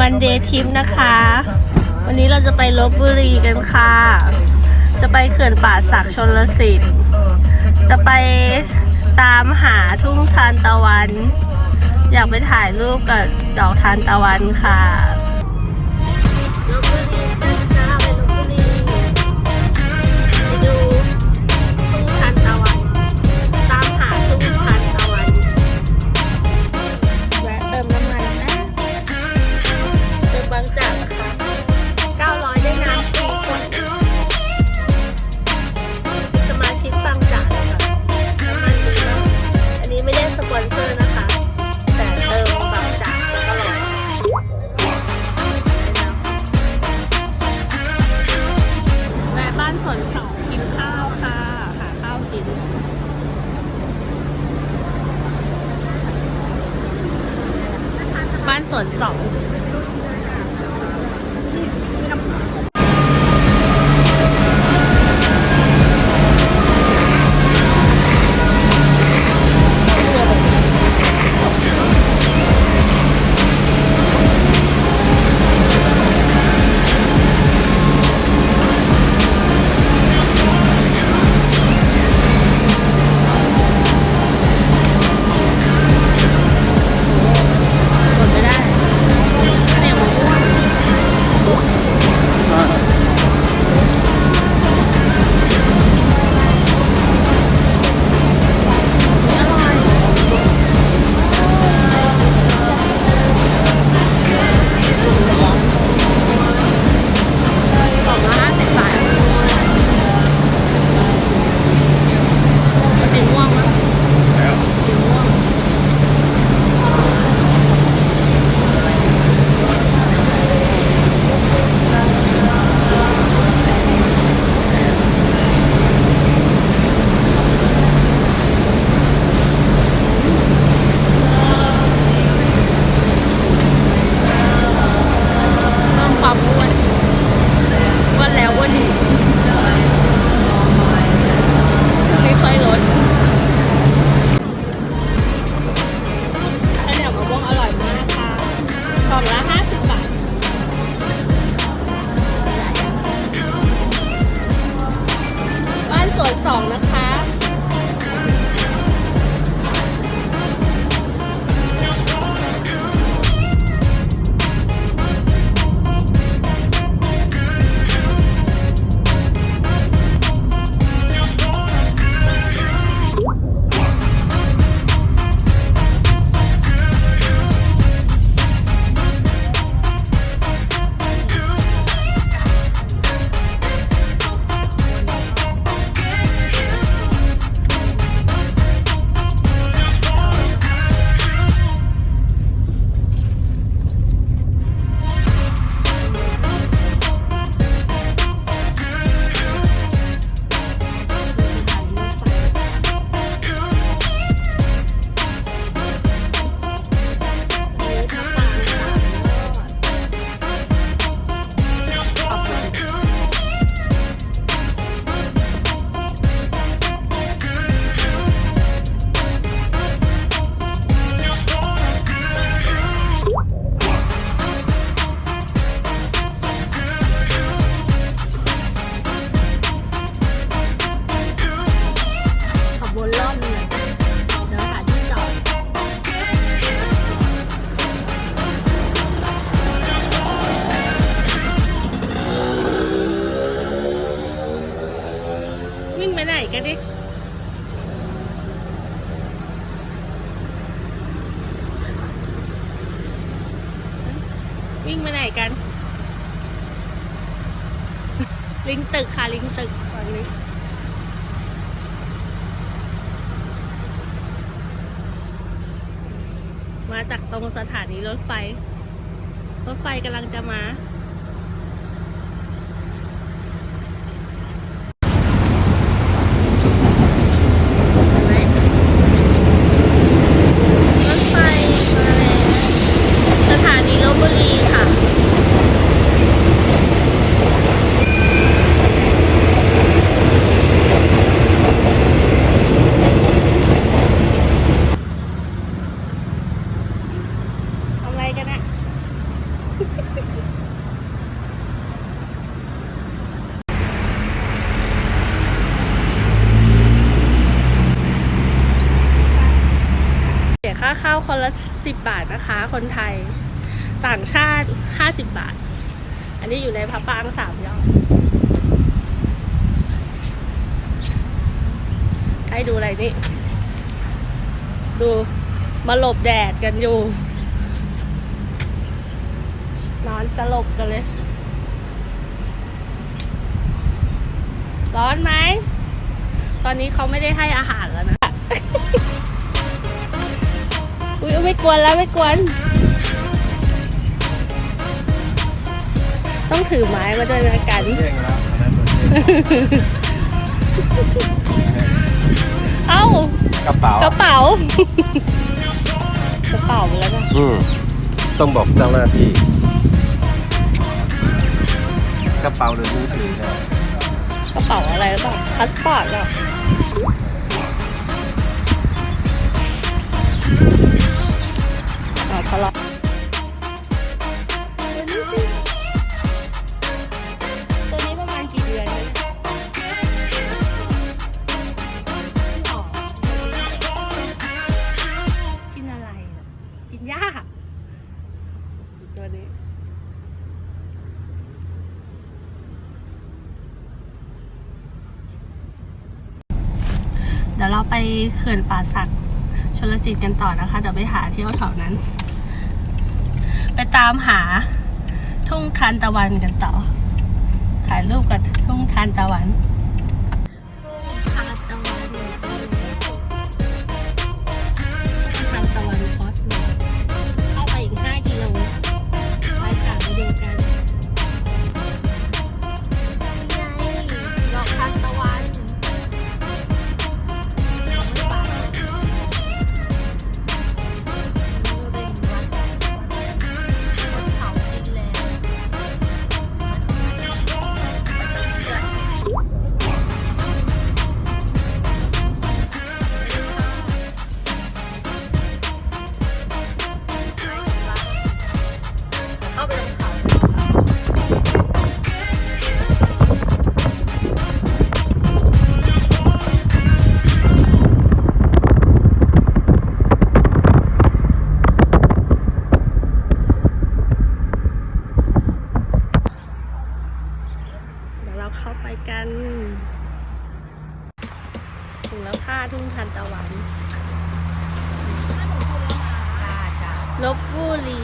วันเดย์ทิปนะคะ วันนี้เราจะไปลบบุรีกันค่ะ จะไปเขื่อนป่าศักชนลสิทธิ์ จะไปตามหาทุ่งทานตะวัน อยากไปถ่ายรูปกับดอกทานตะวันค่ะ 很早 มาจากตรงสถานีรถไฟ รถไฟกำลังจะมา 10 บาทนะคะ คนไทย ต่างชาติ 50 บาท อันนี้อยู่ในพระปางสามยอดให้ดูอะไรนี่ ดูมาหลบแดดกันอยู่ นอนสลบกันเลย ร้อนไหม ตอนนี้เขาไม่ได้ให้อาหารแล้วนะ ไม่กวนแล้วไม่กวน ต้องถือไม้มาด้วยนะกันเด้งแล้วอันนั้นตัวเด้งเอ้ากระเป๋ากระเป๋ากระเป๋าไปแล้วนะอืมต้องบอกเจ้าหน้าที่ กระเป๋าหรือมือถือนะกระเป๋าอะไรหรือเปล่าพาสปอร์ตเหรอ อ่าทะเลาะตัวนี้ประมาณกี่เดือนเนี่ยกินอะไรอะกินหญ้าตัวนี้ เดี๋ยวเราไปเขื่อนป่าสักชลสิทธิ์กันต่อนะคะ เดี๋ยวไปหาเที่ยวแถวนั้น ไปตามหาทุ่งทานตะวันกันต่อ ถ่ายรูปกับทุ่งทานตะวัน เข้าไปกัน ถึงแล้วค่ะทุ่งทันตะวันลบบุรี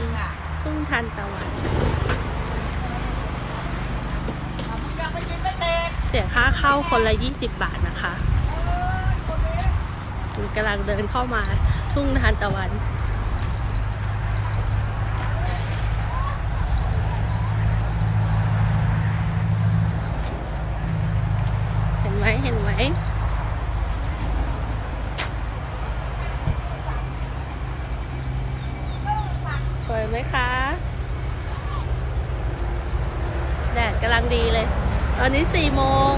ทุ่งทันตะวัน เสียค่าเข้าคนละ 20 บาทนะคะกำลังเดินเข้ามาทุ่งทันตะวัน เห็นไหมเห็นไหม สวยไหมคะ แดดกำลังดีเลย ตอนนี้สี่โมง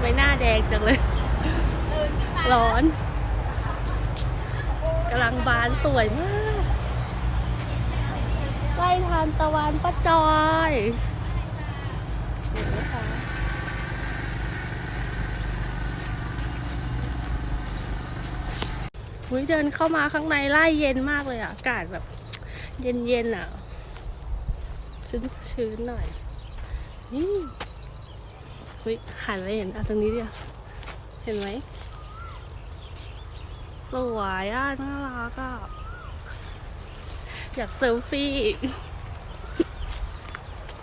ไม่หน้าแดงจังเลย ร้อนกำลังบานสวยมากไล่ทานตะวันป้าจอยเห็นไหมคะ อุ้ยเดินเข้ามาข้างในไล่เย็นมากเลยอะ อากาศแบบ เย็นเย็นๆอะ ชื้นชื้นหน่อย นี่อุ้ยหันไปเห็นอะตรงนี้เดียวเห็นไหมสวยอะน่ารักอะ อยากเซลฟี่อีก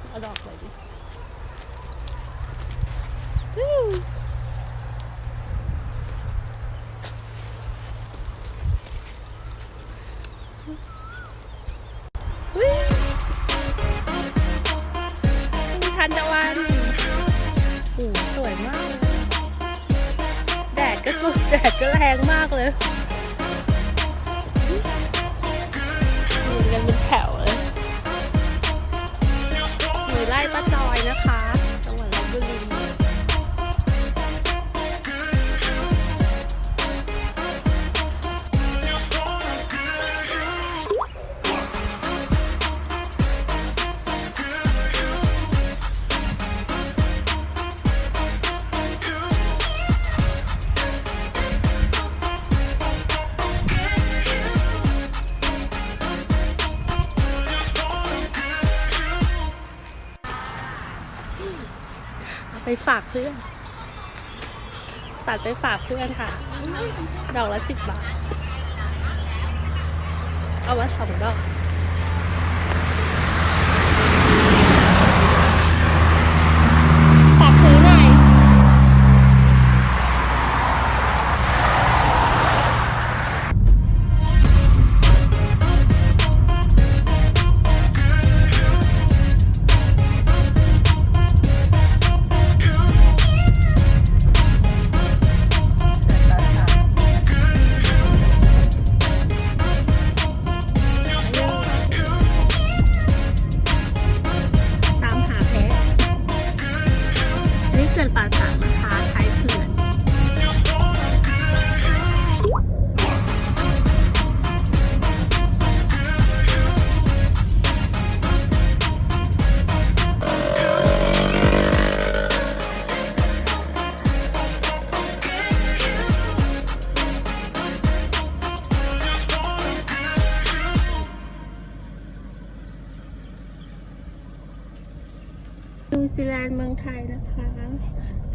เอาดอกเลยดิ ฝากเพื่อน ตัดไปฝากเพื่อนค่ะ ดอกละสิบบาท เอาไว้สองดอก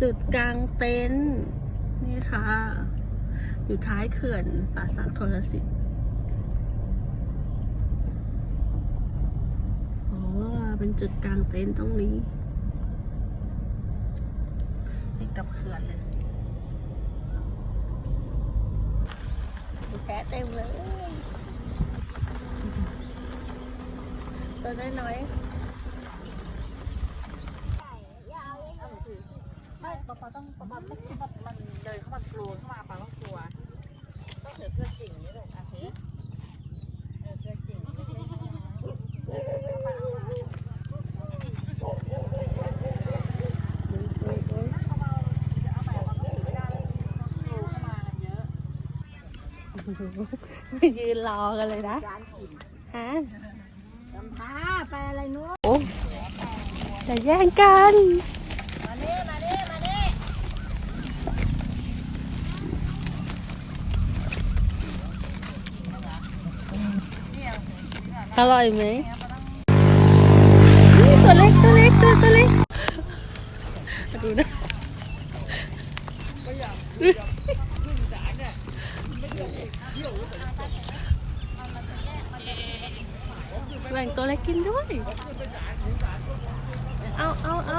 จุดกลางเต็นท์นี่ค่ะ อยู่ท้ายเขื่อนป่าสักโทรสิทธิ์อ๋อเป็นจุดกลางเต็นท์ตรงนี้ติดกับเขื่อนเลยแพะเต็มเลย ตัวน้อยๆ ไม่ปะปาต้องปะปาต้องคิดว่ามันเดินเข้ามากลัวเข้ามาปาต้องกลัวต้องเสือเสื้อจริงนี่เลยอาทิตย์เออเสื้อจริงนี่เลยไปยืนรอกันเลยนะฮะลำพาไปอะไรนู้นโอ้จะแย่งกัน มาเน่มาเน่มาเน่ อร่อยไหมนี่ตัวเล็กตัวเล็กตัวตัวเล็กมาดูนะแบ่งตัวเล็กกินด้วย เอาเอาเอา